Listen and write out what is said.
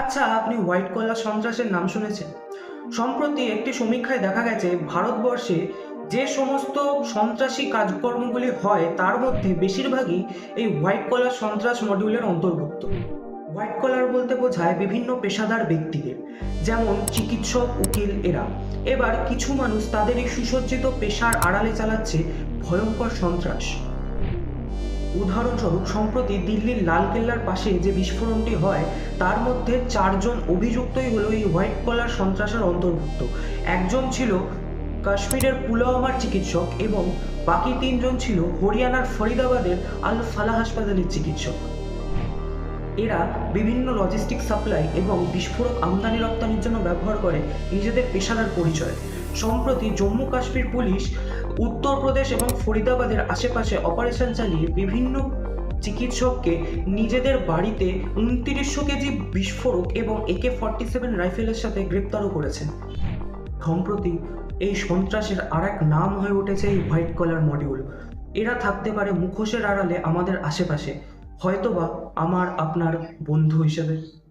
আচ্ছা আপনি white collar সন্ত্রাসের নাম শুনেছেন। সম্প্রতি একটি সমীক্ষায় দেখা গেছে, ভারতবর্ষে যে সমস্ত সন্ত্রাসী কাজকর্মগুলি হয়, তার মধ্যে বেশিরভাগই এই হোয়াইট কলার সন্ত্রাস মডিউলের অন্তর্ভুক্ত। হোয়াইট কলার বলতে বোঝায় বিভিন্ন পেশাদার ব্যক্তিদের, যেমন চিকিৎসক, উকিল, এরা। এবার কিছু মানুষ তাদের এই সুসজ্জিত পেশার আড়ালে চালাচ্ছে ভয়ঙ্কর সন্ত্রাস। উদাহরণস্বরূপ, সম্প্রতি দিল্লির লালকেল্লার পাশে যে বিস্ফোরণটি হয়, তার মধ্যে চারজন অভিযুক্তই হলো এই হোয়াইট কলার সন্ত্রাসের অন্তর্ভুক্ত। একজন ছিল কাশ্মীরের পুলওয়ামার চিকিৎসক এবং বাকি তিনজন ছিল হরিয়ানার ফরিদাবাদের আল ফালা হাসপাতালের চিকিৎসক। এরা বিভিন্ন লজিস্টিক সাপ্লাই এবং বিস্ফোরক আমদানি রপ্তানির জন্য ব্যবহার করে নিজেদের পেশাদার পরিচয়। সম্প্রতি জম্মু কাশ্মীর পুলিশ উত্তরপ্রদেশ এবং ফরিদাবাদের আশেপাশে অপারেশন চালিয়ে বিভিন্ন চিকিৎসককে নিজেদের বাড়িতে উনত্রিশশো কেজি বিস্ফোরক এবং একে ফর্টি সেভেন রাইফেলের সাথে গ্রেপ্তারও করেছেন। সম্প্রতি এই সন্ত্রাসের আর এক নাম হয়ে উঠেছে এই হোয়াইট কলার মডিউল। এরা থাকতে পারে মুখোশের আড়ালে আমাদের আশেপাশে, হয়তোবা আমার আপনার বন্ধু হিসেবে।